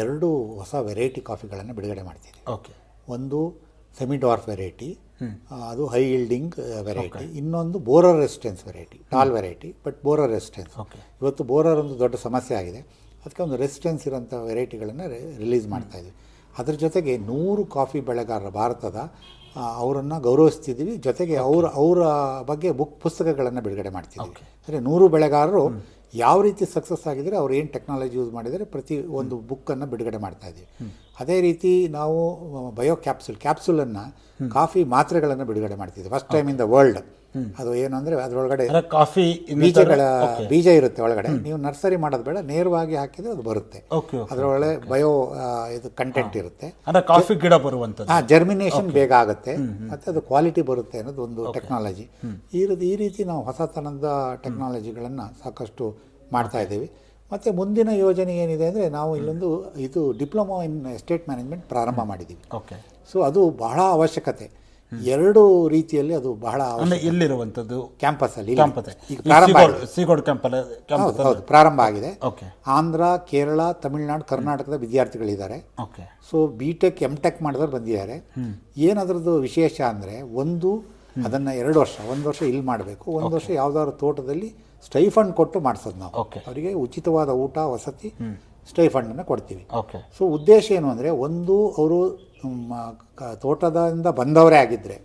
ಎರಡು ಹೊಸ ವೆರೈಟಿ ಕಾಫಿಗಳನ್ನು ಬಿಡುಗಡೆ ಮಾಡ್ತೀವಿ ಓಕೆ ಒಂದು ಸೆಮಿ ಡಾರ್ಫ್ ವೆರೈಟಿ ಅದು ಹೈ ಇಲ್ಡಿಂಗ್ ವೆರೈಟಿ ಇನ್ನೊಂದು borer resistance variety tall variety but borer resistance okay ಇವತ್ತು ಬೋರರ್ ಒಂದು ದೊಡ್ಡ ಸಮಸ್ಯೆ ಆಗಿದೆ. ಅದಕ್ಕೆ ಒಂದು ರೆಸಿಸ್ಟೆನ್ಸ್ ಇರೋಂಥ ವೆರೈಟಿಗಳನ್ನು ರಿಲೀಸ್ ಮಾಡ್ತಾ ಇದ್ವಿ. ಅದ್ರ ಜೊತೆಗೆ ನೂರು ಕಾಫಿ ಬೆಳೆಗಾರರ ಭಾರತದ ಅವರನ್ನು ಗೌರವಿಸ್ತಿದ್ದೀವಿ. ಜೊತೆಗೆ ಅವರ ಅವರ ಬಗ್ಗೆ ಬುಕ್ ಪುಸ್ತಕಗಳನ್ನು ಬಿಡುಗಡೆ ಮಾಡ್ತಿದ್ದೀವಿ. ಅಂದರೆ ನೂರು ಬೆಳೆಗಾರರು ಯಾವ ರೀತಿ ಸಕ್ಸಸ್ ಆಗಿದ್ದರೆ ಅವ್ರು ಏನು ಟೆಕ್ನಾಲಜಿ ಯೂಸ್ ಮಾಡಿದರೆ ಪ್ರತಿ ಒಂದು ಬುಕ್ಕನ್ನು ಬಿಡುಗಡೆ ಮಾಡ್ತಾ ಇದ್ದೀವಿ. ಅದೇ ರೀತಿ ನಾವು ಬಯೋ ಕ್ಯಾಪ್ಸುಲ್ ಕ್ಯಾಪ್ಸುಲನ್ನು ಕಾಫಿ ಮಾತ್ರೆಗಳನ್ನು ಬಿಡುಗಡೆ ಮಾಡ್ತಿದ್ವಿ. First time in the world ಅದು ಏನು ಅಂದರೆ ಅದ್ರೊಳಗಡೆ ಅಂದರೆ ಕಾಫಿ ಬೀಜಗಳ ಬೀಜ ಇರುತ್ತೆ ಒಳಗಡೆ. ನೀವು ನರ್ಸರಿ ಮಾಡೋದು ಬೇಡ ನೇರವಾಗಿ ಹಾಕಿದ್ರೆ ಅದು ಬರುತ್ತೆ. ಅದರೊಳಗೆ ಬಯೋ ಇದು ಕಂಟೆಂಟ್ ಇರುತ್ತೆ. ಕಾಫಿ ಗಿಡ ಬರುವಂಥದ್ದು. ಆ ಜರ್ಮಿನೇಷನ್ ಬೇಗ ಆಗುತ್ತೆ. ಮತ್ತೆ ಅದು ಕ್ವಾಲಿಟಿ ಬರುತ್ತೆ ಅನ್ನೋದು ಒಂದು ಟೆಕ್ನಾಲಜಿ ಈ ರೀತಿ ಈ ರೀತಿ ನಾವು ಹೊಸತನದ ಟೆಕ್ನಾಲಜಿಗಳನ್ನು ಸಾಕಷ್ಟು ಮಾಡ್ತಾ ಇದ್ದೀವಿ. ಮತ್ತೆ ಮುಂದಿನ ಯೋಜನೆ ಏನಿದೆ ಅಂದರೆ ನಾವು ಇಲ್ಲೊಂದು ಇದು ಡಿಪ್ಲೊಮಾ ಇನ್ ಎಸ್ಟೇಟ್ ಮ್ಯಾನೇಜ್ಮೆಂಟ್ ಪ್ರಾರಂಭ ಮಾಡಿದ್ದೀವಿ. ಓಕೆ. ಸೊ ಅದು ಬಹಳ ಅವಶ್ಯಕತೆ. ಎರಡು ರೀತಿಯಲ್ಲಿ ಅದು ಬಹಳ ಇಲ್ಲಿರುವಂಥದ್ದು ಕ್ಯಾಂಪಸ್ಸಲ್ಲಿ ಕ್ಯಾಂಪಸ್ ಅಲ್ಲಿ ಪ್ರಾರಂಭ ಆಗಿದೆ. ಸೀಗೋಡ್ ಹೌದು ಕ್ಯಾಂಪಸ್ ಹೌದು ಪ್ರಾರಂಭ ಆಗಿದೆ. ಆಂಧ್ರ ಕೇರಳ ತಮಿಳುನಾಡು ಕರ್ನಾಟಕದ ವಿದ್ಯಾರ್ಥಿಗಳಿದ್ದಾರೆ. Okay so B tech M tech ಮಾಡಿದವ್ರು ಬಂದಿದ್ದಾರೆ ಏನದ್ರದ್ದು ವಿಶೇಷ ಅಂದ್ರೆ ಒಂದು ಅದನ್ನ ಎರಡು ವರ್ಷ ಒಂದು ವರ್ಷ ಇಲ್ಲಿ ಮಾಡಬೇಕು. ಒಂದು ವರ್ಷ ಯಾವ್ದಾದ್ರು ತೋಟದಲ್ಲಿ ಸ್ಟೈಫಂಡ್ ಕೊಟ್ಟು ಮಾಡಿಸೋದು ನಾವು. ಅವರಿಗೆ ಉಚಿತವಾದ ಊಟ ವಸತಿ ಸ್ಟೈಫಂಡನ್ನು ಕೊಡ್ತೀವಿ. ಓಕೆ ಸೊ ಉದ್ದೇಶ ಏನು ಅಂದರೆ ಒಂದು ಅವರು ತೋಟದಿಂದ ಬಂದವರೇ ಆಗಿದ್ದರೆ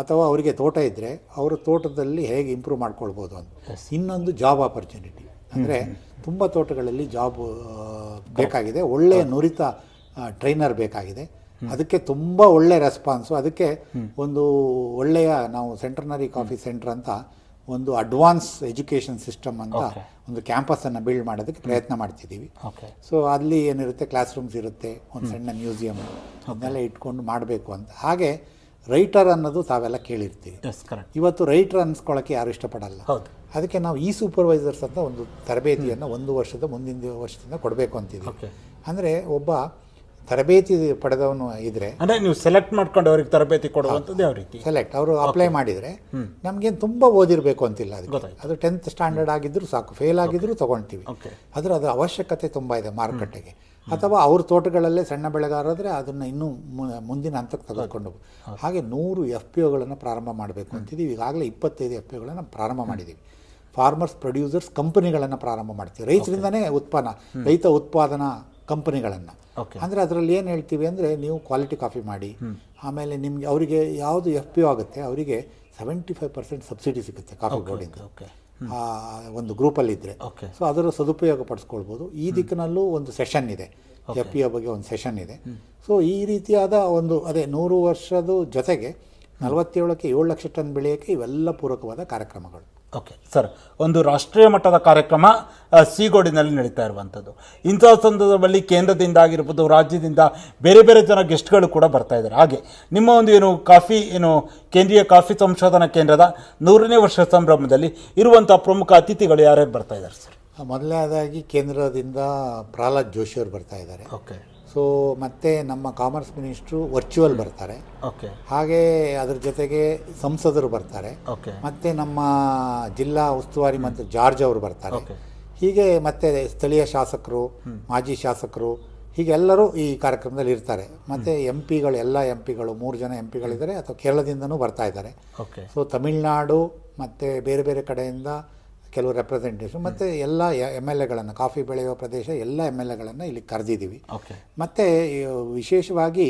ಅಥವಾ ಅವರಿಗೆ ತೋಟ ಇದ್ದರೆ ಅವರ ತೋಟದಲ್ಲಿ ಹೇಗೆ ಇಂಪ್ರೂವ್ ಮಾಡ್ಕೊಳ್ಬೋದು ಅಂತ. ಇನ್ನೊಂದು ಜಾಬ್ ಆಪರ್ಚುನಿಟಿ ಅಂದರೆ ತುಂಬ ತೋಟಗಳಲ್ಲಿ ಜಾಬ್ ಬೇಕಾಗಿದೆ. ಒಳ್ಳೆಯ ನುರಿತ ಟ್ರೈನರ್ ಬೇಕಾಗಿದೆ. ಅದಕ್ಕೆ ತುಂಬ ಒಳ್ಳೆ ರೆಸ್ಪಾನ್ಸು ಅದಕ್ಕೆ ಒಂದು ಒಳ್ಳೆಯ ನಾವು ಸೆಂಟ್ರನರಿ ಕಾಫಿ ಸೆಂಟರ್ ಅಂತ ಒಂದು ಅಡ್ವಾನ್ಸ್ ಎಜುಕೇಷನ್ ಸಿಸ್ಟಮ್ ಅಂತ ಒಂದು ಕ್ಯಾಂಪಸನ್ನು ಬಿಲ್ಡ್ ಮಾಡೋದಕ್ಕೆ ಪ್ರಯತ್ನ ಮಾಡ್ತಿದ್ದೀವಿ. ಸೊ ಅಲ್ಲಿ ಏನಿರುತ್ತೆ ಕ್ಲಾಸ್ ರೂಮ್ಸ್ ಇರುತ್ತೆ ಒಂದು ಸಣ್ಣ ಮ್ಯೂಸಿಯಂ ಅದನ್ನೆಲ್ಲ ಇಟ್ಕೊಂಡು ಮಾಡಬೇಕು ಅಂತ. ಹಾಗೆ ರೈಟರ್ ಅನ್ನೋದು ತಾವೆಲ್ಲ ಕೇಳಿರ್ತೀವಿ ಇವತ್ತು ರೈಟರ್ ಅನ್ಸ್ಕೊಳ್ಳೋಕೆ ಯಾರು ಇಷ್ಟಪಡಲ್ಲ. ಅದಕ್ಕೆ ನಾವು ಈ ಸೂಪರ್ವೈಸರ್ಸ್ ಅಂತ ಒಂದು ತರಬೇತಿಯನ್ನು ಒಂದು ವರ್ಷದ ಮುಂದಿನ ವರ್ಷದಿಂದ ಕೊಡಬೇಕು ಅಂತಿದ್ದೀವಿ. ಅಂದರೆ ಒಬ್ಬ ತರಬೇತಿ ಪಡೆದವನು ಇದ್ರೆ ಅಂದರೆ ನೀವು ಸೆಲೆಕ್ಟ್ ಮಾಡ್ಕೊಂಡು ಅವ್ರಿಗೆ ತರಬೇತಿ ಕೊಡುವಂಥದ್ದು ಯಾವ ರೀತಿ ಸೆಲೆಕ್ಟ್ ಅವರು ಅಪ್ಲೈ ಮಾಡಿದರೆ ನಮಗೇನು ತುಂಬ ಓದಿರಬೇಕು ಅಂತಿಲ್ಲ ಅದಕ್ಕೆ. ಅದು ಟೆಂತ್ ಸ್ಟ್ಯಾಂಡರ್ಡ್ ಆಗಿದ್ರು ಸಾಕು. ಫೇಲ್ ಆಗಿದ್ರು ತೊಗೊಳ್ತೀವಿ. ಅದ್ರ ಆದರೆ ಅದರ ಅವಶ್ಯಕತೆ ತುಂಬ ಇದೆ ಮಾರುಕಟ್ಟೆಗೆ. ಅಥವಾ ಅವ್ರ ತೋಟಗಳಲ್ಲೇ ಸಣ್ಣ ಬೆಳೆಗಾರರಾದರೆ ಅದನ್ನು ಇನ್ನೂ ಮುಂದಿನ ಹಂತಕ್ಕೆ ತೆಗೆದುಕೊಂಡು ಹಾಗೆ ನೂರು ಎಫ್ ಪಿ ಒಗಳನ್ನು ಪ್ರಾರಂಭ ಮಾಡಬೇಕು ಅಂತಿದ್ದೀವಿ ಈಗಾಗಲೇ ಇಪ್ಪತ್ತೈದು ಎಫ್ ಪಿ ಒಗಳನ್ನು ಪ್ರಾರಂಭ ಮಾಡಿದ್ದೀವಿ ಫಾರ್ಮರ್ಸ್ ಪ್ರೊಡ್ಯೂಸರ್ಸ್ ಕಂಪನಿಗಳನ್ನು ಪ್ರಾರಂಭ ಮಾಡ್ತೀವಿ. ರೈತರಿಂದನೇ ಉತ್ಪನ್ನ. ರೈತ ಉತ್ಪಾದನಾ ಕಂಪನಿಗಳನ್ನು. ಅಂದರೆ ಅದರಲ್ಲಿ ಏನು ಹೇಳ್ತೀವಿ ಅಂದರೆ ನೀವು ಕ್ವಾಲಿಟಿ ಕಾಫಿ ಮಾಡಿ ಆಮೇಲೆ ನಿಮಗೆ ಅವರಿಗೆ ಯಾವುದು ಎಫ್ ಪಿ ಆಗುತ್ತೆ ಅವರಿಗೆ ಸೆವೆಂಟಿ ಫೈವ್ ಪರ್ಸೆಂಟ್ ಸಬ್ಸಿಡಿ ಸಿಗುತ್ತೆ ಕಾಫಿ ಬೋರ್ಡಿಂದ ಒಂದು ಗ್ರೂಪಲ್ಲಿ ಇದ್ದರೆ ಓಕೆ ಸೊ ಅದರ ಸದುಪಯೋಗ ಪಡಿಸ್ಕೊಳ್ಬೋದು. ಈ ದಿಕ್ಕಿನಲ್ಲೂ ಒಂದು ಸೆಷನ್ ಇದೆ. ಎಫ್ ಪಿ ಬಗ್ಗೆ ಒಂದು ಸೆಷನ್ ಇದೆ. ಸೊ ಈ ರೀತಿಯಾದ ಒಂದು ಅದೇ ನೂರು ವರ್ಷದ ಜೊತೆಗೆ ನಲವತ್ತೇಳಕ್ಕೆ ಏಳು ಲಕ್ಷ ಟನ್ ಬೆಳೆಯೋಕ್ಕೆ ಇವೆಲ್ಲ ಪೂರಕವಾದ ಕಾರ್ಯಕ್ರಮಗಳು. ಓಕೆ ಸರ್ ಒಂದು ರಾಷ್ಟ್ರೀಯ ಮಟ್ಟದ ಕಾರ್ಯಕ್ರಮ ಸೀಗೋಡಿನಲ್ಲಿ ನಡೀತಾ ಇರುವಂಥದ್ದು. ಇಂಥ ಸಂದರ್ಭದಲ್ಲಿ ಕೇಂದ್ರದಿಂದ ಆಗಿರ್ಬೋದು ರಾಜ್ಯದಿಂದ ಬೇರೆ ಬೇರೆ ಜನ ಗೆಸ್ಟ್ಗಳು ಕೂಡ ಬರ್ತಾ ಇದ್ದಾರೆ. ಹಾಗೆ ನಿಮ್ಮ ಒಂದು ಏನು ಕಾಫಿ ಏನು ಕೇಂದ್ರೀಯ ಕಾಫಿ ಸಂಶೋಧನಾ ಕೇಂದ್ರದ ನೂರನೇ ವರ್ಷ ಸಂಭ್ರಮದಲ್ಲಿ ಇರುವಂಥ ಪ್ರಮುಖ ಅತಿಥಿಗಳು ಯಾರ್ಯಾರು ಬರ್ತಾ ಇದ್ದಾರೆ ಸರ್ ಮೊದಲನೇದಾಗಿ ಕೇಂದ್ರದಿಂದ ಪ್ರಹ್ಲಾದ್ ಜೋಶಿ ಅವರು ಬರ್ತಾ ಇದ್ದಾರೆ. ಓಕೆ ಸೊ ಮತ್ತೆ ನಮ್ಮ ಕಾಮರ್ಸ್ ಮಿನಿಸ್ಟ್ರು ವರ್ಚುವಲ್ ಬರ್ತಾರೆ. ಓಕೆ ಹಾಗೆ ಅದ್ರ ಜೊತೆಗೆ ಸಂಸದರು ಬರ್ತಾರೆ. ಓಕೆ ಮತ್ತೆ ನಮ್ಮ ಜಿಲ್ಲಾ ಉಸ್ತುವಾರಿ ಮಂತ್ರಿ ಜಾರ್ಜ್ ಅವರು ಬರ್ತಾರೆ. ಹೀಗೆ ಮತ್ತೆ ಸ್ಥಳೀಯ ಶಾಸಕರು ಮಾಜಿ ಶಾಸಕರು ಹೀಗೆಲ್ಲರೂ ಈ ಕಾರ್ಯಕ್ರಮದಲ್ಲಿ ಇರ್ತಾರೆ. ಮತ್ತೆ ಎಂ ಪಿಗಳು ಎಲ್ಲ ಎಂ ಪಿಗಳು ಮೂರು ಜನ ಎಂ ಪಿಗಳಿದ್ದಾರೆ ಅಥವಾ ಕೇರಳದಿಂದನೂ ಬರ್ತಾ ಇದ್ದಾರೆ. ಸೊ ತಮಿಳುನಾಡು ಮತ್ತೆ ಬೇರೆ ಬೇರೆ ಕಡೆಯಿಂದ ಕೆಲವು ರೆಪ್ರೆಸೆಂಟೇಷನ್ ಮತ್ತು ಎಲ್ಲ ಎಂ ಎಲ್ ಎಗಳನ್ನು ಕಾಫಿ ಬೆಳೆಯುವ ಪ್ರದೇಶ ಎಲ್ಲ ಎಂ ಎಲ್ ಎಗಳನ್ನು ಇಲ್ಲಿ ಕರೆದಿದ್ದೀವಿ. ಓಕೆ ಮತ್ತು ವಿಶೇಷವಾಗಿ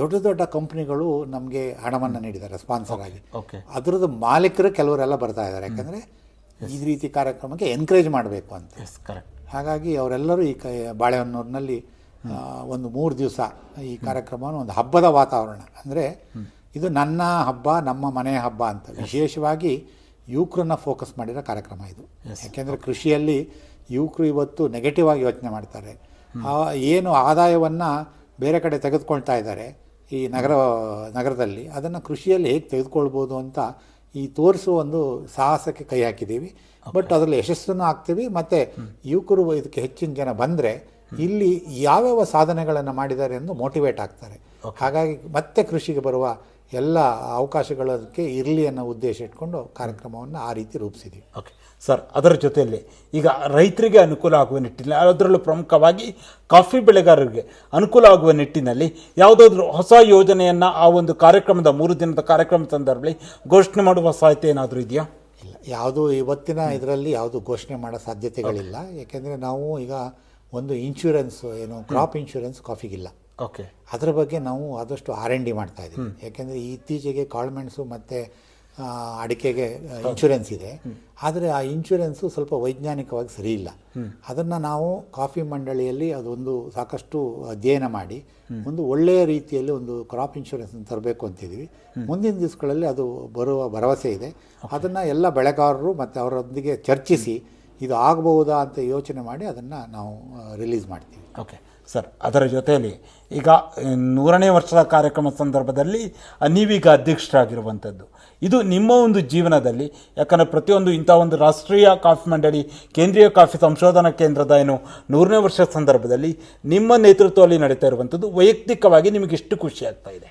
ದೊಡ್ಡ ದೊಡ್ಡ ಕಂಪ್ನಿಗಳು ನಮಗೆ ಹಣವನ್ನು ನೀಡಿದ್ದಾರೆ ಸ್ಪಾನ್ಸರ್ ಆಗಿ. ಓಕೆ ಅದರದ್ದು ಮಾಲೀಕರು ಕೆಲವರೆಲ್ಲ ಬರ್ತಾ ಇದ್ದಾರೆ. ಯಾಕಂದರೆ ಈ ರೀತಿ ಕಾರ್ಯಕ್ರಮಕ್ಕೆ ಎನ್ಕರೇಜ್ ಮಾಡಬೇಕು ಅಂತ. ಹಾಗಾಗಿ ಅವರೆಲ್ಲರೂ ಈ ಕ ಬಾಳೆಹೊನ್ನೂರಿನಲ್ಲಿ ಒಂದು ಮೂರು ದಿವಸ ಈ ಕಾರ್ಯಕ್ರಮವನ್ನು ಒಂದು ಹಬ್ಬದ ವಾತಾವರಣ. ಅಂದರೆ ಇದು ನನ್ನ ಹಬ್ಬ ನಮ್ಮ ಮನೆಯ ಹಬ್ಬ ಅಂತ. ವಿಶೇಷವಾಗಿ ಯುವಕರನ್ನ ಫೋಕಸ್ ಮಾಡಿರೋ ಕಾರ್ಯಕ್ರಮ ಇದು. ಯಾಕೆಂದರೆ ಕೃಷಿಯಲ್ಲಿ ಯುವಕರು ಇವತ್ತು ನೆಗೆಟಿವ್ ಆಗಿ ಯೋಚನೆ ಮಾಡ್ತಾರೆ. ಏನು ಆದಾಯವನ್ನು ಬೇರೆ ಕಡೆ ತೆಗೆದುಕೊಳ್ತಾ ಇದ್ದಾರೆ ಈ ನಗರ ನಗರದಲ್ಲಿ ಅದನ್ನು ಕೃಷಿಯಲ್ಲಿ ಹೇಗೆ ತೆಗೆದುಕೊಳ್ಬೋದು ಅಂತ ಈ ತೋರಿಸುವ ಒಂದು ಸಾಹಸಕ್ಕೆ ಕೈ ಹಾಕಿದ್ದೀವಿ. ಬಟ್ ಅದರಲ್ಲಿ ಯಶಸ್ಸನ್ನು ಆಗ್ತೀವಿ ಮತ್ತು ಯುವಕರು ಇದಕ್ಕೆ ಹೆಚ್ಚಿನ ಜನ ಬಂದರೆ ಇಲ್ಲಿ ಯಾವ್ಯಾವ ಸಾಧನೆಗಳನ್ನು ಮಾಡಿದ್ದಾರೆ ಎಂದು ಮೋಟಿವೇಟ್ ಆಗ್ತಾರೆ. ಹಾಗಾಗಿ ಮತ್ತೆ ಕೃಷಿಗೆ ಬರುವ ಎಲ್ಲ ಅವಕಾಶಗಳಕ್ಕೆ ಇರಲಿ ಅನ್ನೋ ಉದ್ದೇಶ ಇಟ್ಕೊಂಡು ಕಾರ್ಯಕ್ರಮವನ್ನು ಆ ರೀತಿ ರೂಪಿಸಿದ್ದೀವಿ ಓಕೆ ಸರ್ ಅದರ ಜೊತೆಯಲ್ಲಿ ಈಗ ರೈತರಿಗೆ ಅನುಕೂಲ ಆಗುವ ನಿಟ್ಟಿನಲ್ಲಿ ಅದರಲ್ಲೂ ಪ್ರಮುಖವಾಗಿ ಕಾಫಿ ಬೆಳೆಗಾರರಿಗೆ ಅನುಕೂಲ ಆಗುವ ನಿಟ್ಟಿನಲ್ಲಿ ಯಾವುದಾದ್ರೂ ಹೊಸ ಯೋಜನೆಯನ್ನು ಆ ಒಂದು ಕಾರ್ಯಕ್ರಮದ ಮೂರು ದಿನದ ಕಾರ್ಯಕ್ರಮ ಸಂದರ್ಭದಲ್ಲಿ ಘೋಷಣೆ ಮಾಡುವ ಸಾಧ್ಯತೆ ಏನಾದರೂ ಇದೆಯಾ? ಇಲ್ಲ. ಯಾವುದು ಇವತ್ತಿನ ಇದರಲ್ಲಿ ಯಾವುದು ಘೋಷಣೆ ಮಾಡೋ ಸಾಧ್ಯತೆಗಳಿಲ್ಲ. ಯಾಕೆಂದರೆ ನಾವು ಈಗ ಒಂದು ಇನ್ಶೂರೆನ್ಸ್ ಏನು ಕ್ರಾಪ್ ಇನ್ಶೂರೆನ್ಸ್ ಕಾಫಿಗಿಲ್ಲ ಓಕೆ ಅದರ ಬಗ್ಗೆ ನಾವು ಆದಷ್ಟು ಆರ್ ಎನ್ ಡಿ ಮಾಡ್ತಾ ಇದ್ದೀವಿ. ಯಾಕೆಂದರೆ ಇತ್ತೀಚೆಗೆ ಕಾಳುಮೆಣಸು ಮತ್ತು ಅಡಿಕೆಗೆ ಇನ್ಶೂರೆನ್ಸ್ ಇದೆ. ಆದರೆ ಆ ಇನ್ಶೂರೆನ್ಸು ಸ್ವಲ್ಪ ವೈಜ್ಞಾನಿಕವಾಗಿ ಸರಿ ಇಲ್ಲ. ಅದನ್ನು ನಾವು ಕಾಫಿ ಮಂಡಳಿಯಲ್ಲಿ ಅದೊಂದು ಸಾಕಷ್ಟು ಅಧ್ಯಯನ ಮಾಡಿ ಒಂದು ಒಳ್ಳೆಯ ರೀತಿಯಲ್ಲಿ ಒಂದು ಕ್ರಾಪ್ ಇನ್ಶೂರೆನ್ಸ್ ತರಬೇಕು ಅಂತಿದ್ದೀವಿ. ಮುಂದಿನ ದಿವಸಗಳಲ್ಲಿ ಅದು ಬರುವ ಭರವಸೆ ಇದೆ. ಅದನ್ನು ಎಲ್ಲ ಬೆಳೆಗಾರರು ಮತ್ತು ಅವರೊಂದಿಗೆ ಚರ್ಚಿಸಿ ಇದು ಆಗಬಹುದಾ ಅಂತ ಯೋಚನೆ ಮಾಡಿ ಅದನ್ನು ನಾವು ರಿಲೀಸ್ ಮಾಡ್ತೀವಿ. ಓಕೆ ಸರ್ ಅದರ ಜೊತೆಯಲ್ಲಿ ಈಗ ನೂರನೇ ವರ್ಷದ ಕಾರ್ಯಕ್ರಮ ಸಂದರ್ಭದಲ್ಲಿ ನೀವೀಗ ಅಧ್ಯಕ್ಷರಾಗಿರುವಂಥದ್ದು ಇದು ನಿಮ್ಮ ಒಂದು ಜೀವನದಲ್ಲಿ ಯಾಕಂದರೆ ಪ್ರತಿಯೊಂದು ಇಂಥ ಒಂದು ರಾಷ್ಟ್ರೀಯ ಕಾಫಿ ಮಂಡಳಿ ಕೇಂದ್ರೀಯ ಕಾಫಿ ಸಂಶೋಧನಾ ಕೇಂದ್ರದ ಏನು ನೂರನೇ ವರ್ಷದ ಸಂದರ್ಭದಲ್ಲಿ ನಿಮ್ಮ ನೇತೃತ್ವದಲ್ಲಿ ನಡೀತಾ ಇರುವಂಥದ್ದು ವೈಯಕ್ತಿಕವಾಗಿ ನಿಮಗೆ ಎಷ್ಟು ಖುಷಿ ಆಗ್ತಾ ಇದೆ?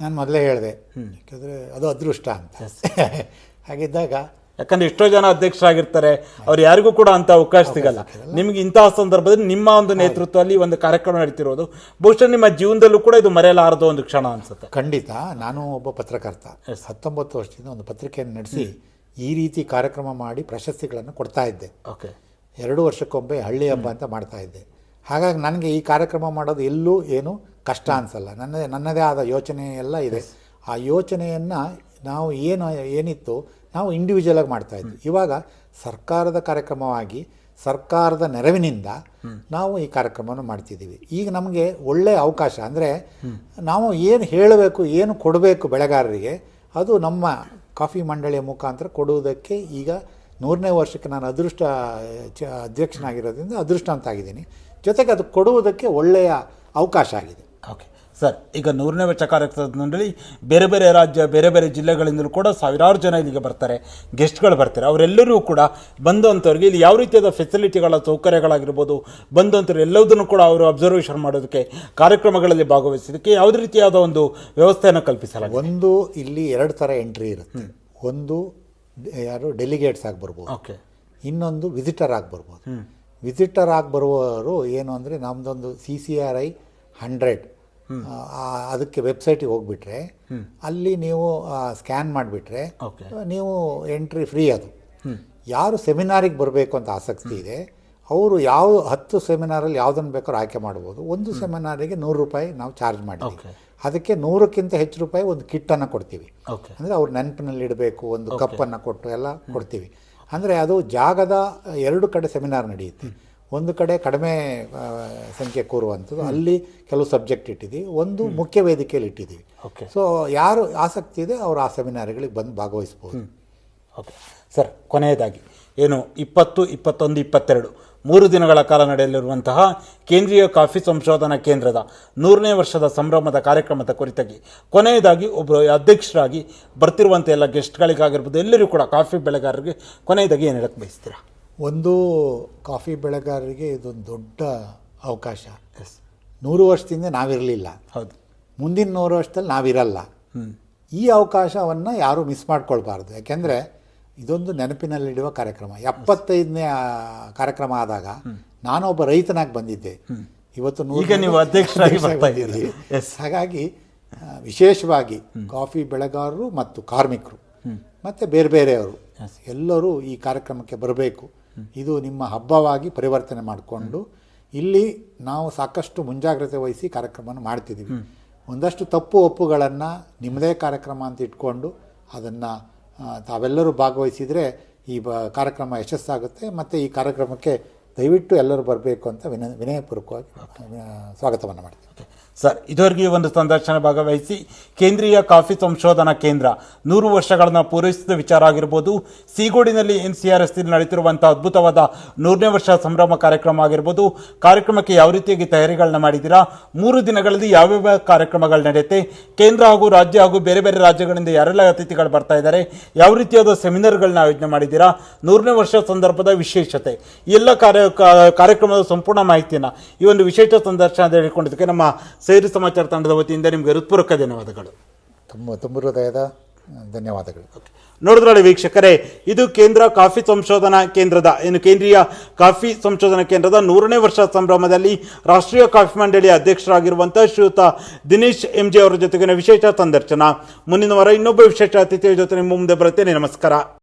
ನಾನು ಮೊದಲೇ ಹೇಳಿದೆ ಯಾಕಂದರೆ ಅದು ಅದೃಷ್ಟ ಅಂತ. ಹಾಗಿದ್ದಾಗ ಯಾಕಂದ್ರೆ ಎಷ್ಟೋ ಜನ ಅಧ್ಯಕ್ಷರಾಗಿರ್ತಾರೆ ಅವ್ರು ಯಾರಿಗೂ ಕೂಡ ಅಂತ ಅವಕಾಶ ಸಿಗಲ್ಲ. ನಿಮ್ಗೆ ಇಂತಹ ಸಂದರ್ಭದಲ್ಲಿ ನಿಮ್ಮ ಒಂದು ನೇತೃತ್ವದಲ್ಲಿ ಒಂದು ಕಾರ್ಯಕ್ರಮ ನಡೀತಿರೋದು. ಬಹುಶಃ ನಿಮ್ಮ ಜೀವನದಲ್ಲೂ ಕೂಡ ಇದು ಮರೆಯಲಾರದ ಒಂದು ಕ್ಷಣ ಅನ್ಸುತ್ತೆ. ಖಂಡಿತ. ನಾನು ಒಬ್ಬ ಪತ್ರಕರ್ತ. ಹತ್ತೊಂಬತ್ತು ವರ್ಷದಿಂದ ಒಂದು ಪತ್ರಿಕೆಯನ್ನು ನಡೆಸಿ ಈ ರೀತಿ ಕಾರ್ಯಕ್ರಮ ಮಾಡಿ ಪ್ರಶಸ್ತಿಗಳನ್ನು ಕೊಡ್ತಾ ಇದ್ದೆ. ಓಕೆ. ಎರಡು ವರ್ಷಕ್ಕೊಮ್ಮೆ ಹಳ್ಳಿ ಹಬ್ಬ ಅಂತ ಮಾಡ್ತಾ ಇದ್ದೆ. ಹಾಗಾಗಿ ನನಗೆ ಈ ಕಾರ್ಯಕ್ರಮ ಮಾಡೋದು ಎಲ್ಲೂ ಏನು ಕಷ್ಟ ಅನ್ಸಲ್ಲ. ನನ್ನದೇ ನನ್ನದೇ ಆದ ಯೋಚನೆ ಎಲ್ಲ ಇದೆ. ಆ ಯೋಚನೆಯನ್ನು ನಾವು ಏನು ಏನಿತ್ತು ನಾವು ಇಂಡಿವಿಜುವಲ್ ಆಗಿ ಮಾಡ್ತಾ ಇದ್ವಿ. ಇವಾಗ ಸರ್ಕಾರದ ಕಾರ್ಯಕ್ರಮವಾಗಿ, ಸರ್ಕಾರದ ನೆರವಿನಿಂದ ನಾವು ಈ ಕಾರ್ಯಕ್ರಮವನ್ನು ಮಾಡ್ತಿದ್ದೀವಿ. ಈಗ ನಮಗೆ ಒಳ್ಳೆಯ ಅವಕಾಶ ಅಂದರೆ ನಾವು ಏನು ಹೇಳಬೇಕು, ಏನು ಕೊಡಬೇಕು ಬೆಳೆಗಾರರಿಗೆ, ಅದು ನಮ್ಮ ಕಾಫಿ ಮಂಡಳಿಯ ಮುಖಾಂತರ ಕೊಡುವುದಕ್ಕೆ ಈಗ ನೂರನೇ ವರ್ಷಕ್ಕೆ ನಾನು ಅದೃಷ್ಟ ಅಧ್ಯಕ್ಷನಾಗಿರೋದ್ರಿಂದ ಅದೃಷ್ಟ ಅಂತ ಆಗಿದ್ದೀನಿ. ಜೊತೆಗೆ ಅದು ಕೊಡುವುದಕ್ಕೆ ಒಳ್ಳೆಯ ಅವಕಾಶ ಆಗಿದೆ. ಓಕೆ ಸರ್ ಈಗ ನೂರನೇ ವೆಚ್ಚ ಕಾರ್ಯಕ್ರಮದಲ್ಲಿ ಬೇರೆ ಬೇರೆ ರಾಜ್ಯ ಬೇರೆ ಬೇರೆ ಜಿಲ್ಲೆಗಳಿಂದಲೂ ಕೂಡ ಸಾವಿರಾರು ಜನ ಇಲ್ಲಿಗೆ ಬರ್ತಾರೆ ಗೆಸ್ಟ್ಗಳು ಬರ್ತಾರೆ. ಅವರೆಲ್ಲರೂ ಕೂಡ ಬಂದಂಥವ್ರಿಗೆ ಇಲ್ಲಿ ಯಾವ ರೀತಿಯಾದ ಫೆಸಿಲಿಟಿಗಳ ಸೌಕರ್ಯಗಳಾಗಿರ್ಬೋದು ಬಂದಂಥವ್ರು ಎಲ್ಲದನ್ನು ಕೂಡ ಅವರು ಅಬ್ಸರ್ವೇಷನ್ ಮಾಡೋದಕ್ಕೆ ಕಾರ್ಯಕ್ರಮಗಳಲ್ಲಿ ಭಾಗವಹಿಸೋದಕ್ಕೆ ಯಾವುದೇ ರೀತಿಯಾದ ಒಂದು ವ್ಯವಸ್ಥೆಯನ್ನು ಕಲ್ಪಿಸಲಾಗಿದೆ? ಒಂದು ಇಲ್ಲಿ ಎರಡು ಥರ ಎಂಟ್ರಿ ಇರುತ್ತೆ. ಒಂದು ಯಾರು ಡೆಲಿಗೇಟ್ಸ್ ಆಗಿ ಬರ್ಬೋದು. ಓಕೆ. ಇನ್ನೊಂದು ವಿಸಿಟರ್ ಆಗಿ ಬರ್ಬೋದು. ವಿಸಿಟರ್ ಆಗಿ ಬರುವವರು ಏನು ಅಂದರೆ ನಮ್ಮದೊಂದು C C R I hundred ಅದಕ್ಕೆ ವೆಬ್ಸೈಟಿಗೆ ಹೋಗ್ಬಿಟ್ರೆ ಅಲ್ಲಿ ನೀವು ಸ್ಕ್ಯಾನ್ ಮಾಡಿಬಿಟ್ರೆ ನೀವು ಎಂಟ್ರಿ ಫ್ರೀ ಅದು. ಯಾರು ಸೆಮಿನಾರಿಗೆ ಬರಬೇಕು ಅಂತ ಆಸಕ್ತಿ ಇದೆ ಅವರು ಯಾವ ಹತ್ತು ಸೆಮಿನಾರಲ್ಲಿ ಯಾವುದನ್ನು ಬೇಕಾದ್ರೂ ಆಯ್ಕೆ ಮಾಡ್ಬೋದು. ಒಂದು ಸೆಮಿನಾರಿಗೆ ನೂರು ರೂಪಾಯಿ ನಾವು ಚಾರ್ಜ್ ಮಾಡ್ತೀವಿ. ಅದಕ್ಕೆ ನೂರಕ್ಕಿಂತ ಹೆಚ್ಚು ರೂಪಾಯಿ ಒಂದು ಕಿಟ್ಟನ್ನು ಕೊಡ್ತೀವಿ. ಅಂದರೆ ಅವ್ರ ನೆನಪಿನಲ್ಲಿ ಇಡಬೇಕು ಒಂದು ಕಪ್ಪನ್ನು ಕೊಟ್ಟು ಎಲ್ಲ ಕೊಡ್ತೀವಿ. ಅಂದರೆ ಅದು ಜಾಗದ ಎರಡು ಕಡೆ ಸೆಮಿನಾರ್ ನಡೆಯುತ್ತೆ. ಒಂದು ಕಡೆ ಕಡಿಮೆ ಸಂಖ್ಯೆ ಕೂರುವಂಥದ್ದು. ಅಲ್ಲಿ ಕೆಲವು ಸಬ್ಜೆಕ್ಟ್ ಇಟ್ಟಿದ್ದೀವಿ. ಒಂದು ಮುಖ್ಯ ವೇದಿಕೆಯಲ್ಲಿ ಇಟ್ಟಿದ್ದೀವಿ. ಓಕೆ. ಸೊ ಯಾರು ಆಸಕ್ತಿ ಇದೆ ಅವರು ಆ ಸೆಮಿನಾರ್ಗಳಿಗೆ ಬಂದು ಭಾಗವಹಿಸ್ಬೋದು. ಓಕೆ. ಸರ್ ಕೊನೆಯದಾಗಿ. ಏನು ಇಪ್ಪತ್ತು ಇಪ್ಪತ್ತೊಂದು ಇಪ್ಪತ್ತೆರಡು. ಮೂರು ದಿನಗಳ ಕಾಲ ನಡೆಯಲಿರುವಂತಹ ಕೇಂದ್ರೀಯ ಕಾಫಿ ಸಂಶೋಧನಾ ಕೇಂದ್ರದ ನೂರನೇ ವರ್ಷದ ಸಂಭ್ರಮದ ಕಾರ್ಯಕ್ರಮದ ಕುರಿತಾಗಿ. ಕೊನೆಯದಾಗಿ ಒಬ್ಬರು ಅಧ್ಯಕ್ಷರಾಗಿ ಬರ್ತಿರುವಂಥ ಎಲ್ಲ ಗೆಸ್ಟ್ಗಳಿಗಾಗಿರ್ಬೋದು ಎಲ್ಲರೂ ಕೂಡ ಕಾಫಿ ಬೆಳೆಗಾರರಿಗೆ ಕೊನೆಯದಾಗಿ ಏನು ಹೇಳಕ್ಕೆ ಬಯಸ್ತೀರಾ? ಒಂದು ಕಾಫಿ ಬೆಳೆಗಾರರಿಗೆ ಇದೊಂದು ದೊಡ್ಡ ಅವಕಾಶ. ಎಸ್ ನೂರು ವರ್ಷದಿಂದ ನಾವಿರಲಿಲ್ಲ. ಹೌದು. ಮುಂದಿನ ನೂರು ವರ್ಷದಲ್ಲಿ ನಾವಿರಲ್ಲ. ಈ ಅವಕಾಶವನ್ನು ಯಾರೂ ಮಿಸ್ ಮಾಡ್ಕೊಳ್ಬಾರ್ದು. ಯಾಕೆಂದರೆ ಇದೊಂದು ನೆನಪಿನಲ್ಲಿಡುವ ಕಾರ್ಯಕ್ರಮ. ಎಪ್ಪತ್ತೈದನೇ ಕಾರ್ಯಕ್ರಮ ಆದಾಗ ನಾನೊಬ್ಬ ರೈತನಾಗಿ ಬಂದಿದ್ದೆ. ಇವತ್ತು ನೂರು ಈಗ ನೀವು ಅಧ್ಯಕ್ಷರಾಗಿ. ಬಂದಿದ್ದೀರಿ. ಹಾಗಾಗಿ ವಿಶೇಷವಾಗಿ ಕಾಫಿ ಬೆಳೆಗಾರರು ಮತ್ತು ಕಾರ್ಮಿಕರು ಮತ್ತು ಬೇರೆ ಬೇರೆಯವರು ಎಲ್ಲರೂ ಈ ಕಾರ್ಯಕ್ರಮಕ್ಕೆ ಬರಬೇಕು. ಇದು ನಿಮ್ಮ ಹಬ್ಬವಾಗಿ ಪರಿವರ್ತನೆ ಮಾಡಿಕೊಂಡು ಇಲ್ಲಿ ನಾವು ಸಾಕಷ್ಟು ಮುಂಜಾಗ್ರತೆ ವಹಿಸಿ ಕಾರ್ಯಕ್ರಮವನ್ನು ಮಾಡ್ತಿದ್ದೀವಿ. ಒಂದಷ್ಟು ತಪ್ಪು ಒಪ್ಪುಗಳನ್ನು ನಿಮ್ಮದೇ ಕಾರ್ಯಕ್ರಮ ಅಂತ ಇಟ್ಕೊಂಡು ಅದನ್ನು ತಾವೆಲ್ಲರೂ ಭಾಗವಹಿಸಿದರೆ ಈ ಬ ಕಾರ್ಯಕ್ರಮ ಯಶಸ್ಸಾಗುತ್ತೆ. ಮತ್ತು ಈ ಕಾರ್ಯಕ್ರಮಕ್ಕೆ ದಯವಿಟ್ಟು ಎಲ್ಲರೂ ಬರಬೇಕು ಅಂತ ವಿನ ವಿನಯಪೂರ್ವಕವಾಗಿ ಸ್ವಾಗತವನ್ನು ಮಾಡ್ತೀವಿ. ಸರ್ ಇದುವರೆಗೆ ಒಂದು ಸಂದರ್ಶನ ಭಾಗವಹಿಸಿ, ಕೇಂದ್ರೀಯ ಕಾಫಿ ಸಂಶೋಧನಾ ಕೇಂದ್ರ. ನೂರು ವರ್ಷಗಳನ್ನು ಪೂರೈಸಿದ ವಿಚಾರ ಆಗಿರ್ಬೋದು, ಸೀಗೋಡಿನಲ್ಲಿ ಎನ್ ಸಿ ಆರ್ ಎಸ್ನಲ್ಲಿ ನಡೀತಿರುವಂತಹ ಅದ್ಭುತವಾದ ನೂರನೇ ವರ್ಷ ಸಂಭ್ರಮ ಕಾರ್ಯಕ್ರಮ ಆಗಿರ್ಬೋದು, ಕಾರ್ಯಕ್ರಮಕ್ಕೆ ಯಾವ ರೀತಿಯಾಗಿ ತಯಾರಿಗಳನ್ನ ಮಾಡಿದ್ದೀರಾ, ಮೂರು ದಿನಗಳಲ್ಲಿ ಯಾವ್ಯಾವ ಕಾರ್ಯಕ್ರಮಗಳು ನಡೆಯುತ್ತೆ, ಕೇಂದ್ರ ಹಾಗೂ ರಾಜ್ಯ ಹಾಗೂ ಬೇರೆ ಬೇರೆ ರಾಜ್ಯಗಳಿಂದ ಯಾರೆಲ್ಲ ಅತಿಥಿಗಳು ಬರ್ತಾ ಇದ್ದಾರೆ, ಯಾವ ರೀತಿಯಾದ ಸೆಮಿನಾರ್ಗಳನ್ನ ಆಯೋಜನೆ ಮಾಡಿದ್ದೀರಾ, ನೂರನೇ ವರ್ಷ ಸಂದರ್ಭದ ವಿಶೇಷತೆ ಎಲ್ಲ ಕಾರ್ಯ, ಕಾರ್ಯಕ್ರಮದ ಸಂಪೂರ್ಣ ಮಾಹಿತಿಯನ್ನು ಈ ಒಂದು ವಿಶೇಷ ಸಂದರ್ಶನದಲ್ಲಿ ಹೇಳಿಕೊಂಡಿದ್ದಕ್ಕೆ ನಮ್ಮ ಸೇರಿ ಸಮಾಚಾರ ತಂಡದ ವತಿಯಿಂದ ನಿಮಗೆ ಹೃತ್ಪೂರ್ವಕ ಧನ್ಯವಾದಗಳು. ತುಂಬ ತುಂಬ ಹೃದಯದ ಧನ್ಯವಾದಗಳು. ನೋಡಿದ್ರಲ್ಲ ವೀಕ್ಷಕರೇ ಇದು ಕೇಂದ್ರ ಕಾಫಿ ಸಂಶೋಧನಾ ಕೇಂದ್ರದ ಏನು ಕೇಂದ್ರೀಯ ಕಾಫಿ ಸಂಶೋಧನಾ ಕೇಂದ್ರದ ನೂರನೇ ವರ್ಷ ಸಂಭ್ರಮದಲ್ಲಿ ರಾಷ್ಟ್ರೀಯ ಕಾಫಿ ಮಂಡಳಿಯ ಅಧ್ಯಕ್ಷರಾಗಿರುವಂತಹ ಶ್ರೀಯುತ ದಿನೇಶ್ ಎಂ ಜಿ ಅವರ ಜೊತೆಗಿನ ವಿಶೇಷ ಸಂದರ್ಶನ. ಮುಂದಿನ ವಾರ ಇನ್ನೊಬ್ಬ ವಿಶೇಷ ಅತಿಥಿಯ ಜೊತೆ ನಿಮ್ಮ ಮುಂದೆ ಬರುತ್ತೇನೆ. ನಮಸ್ಕಾರ.